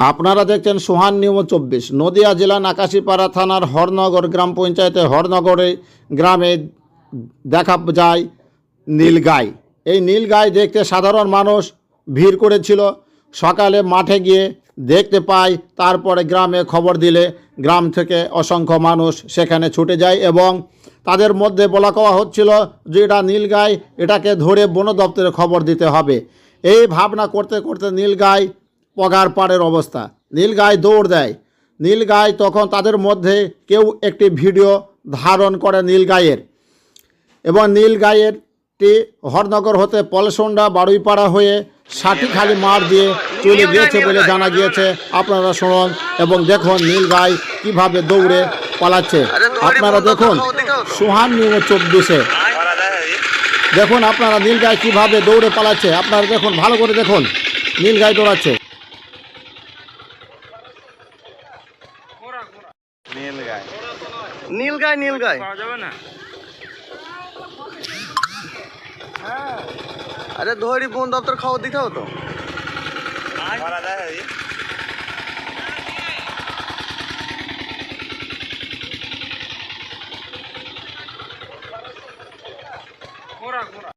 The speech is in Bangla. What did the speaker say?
আপনারা দেখছেন সোহান নিয়ম চব্বিশ। নদিয়া জেলা নাকাশিপাড়া থানার হরনগর গ্রাম পঞ্চায়েতে হরনগরে গ্রামে দেখা যায় নীলগাই। এই নীলগাই দেখতে সাধারণ মানুষ ভিড় করেছিল। সকালে মাঠে গিয়ে দেখতে পায়, তারপরে গ্রামে খবর দিলে গ্রাম থেকে অসংখ্য মানুষ সেখানে ছুটে যায় এবং তাদের মধ্যে বলা কওয়া হচ্ছিল যে এটা নীলগাই, এটাকে ধরে বন দপ্তরে খবর দিতে হবে। এই ভাবনা করতে করতে নীলগাই পগার পাড়ের অবস্থা। নীলগাই দৌড় দেয়। নীল নীলগাই তখন তাদের মধ্যে কেউ একটি ভিডিও ধারণ করে নীল নীলগাইয়ের এবং নীল নীলগাইয়েরটি হরনগর হতে পলসন্ডা বাড়ুইপাড়া হয়ে ষাটিখালি মার দিয়ে চলে গিয়েছে বলে জানা গিয়েছে। আপনারা শুনুন এবং দেখুন নীল নীলগাই কীভাবে দৌড়ে পালাচ্ছে। আপনারা দেখুন, সুহান নিউজ চব্বিশে। দেখুন আপনারা নীল নীলগাই কীভাবে দৌড়ে পালাচ্ছে। আপনারা দেখুন, ভালো করে দেখুন, নীল নীলগাই দৌড়াচ্ছে। নীল গায় আরে ধরি বন দপ্তর খাওয়া দিতে হতো ঘোরা।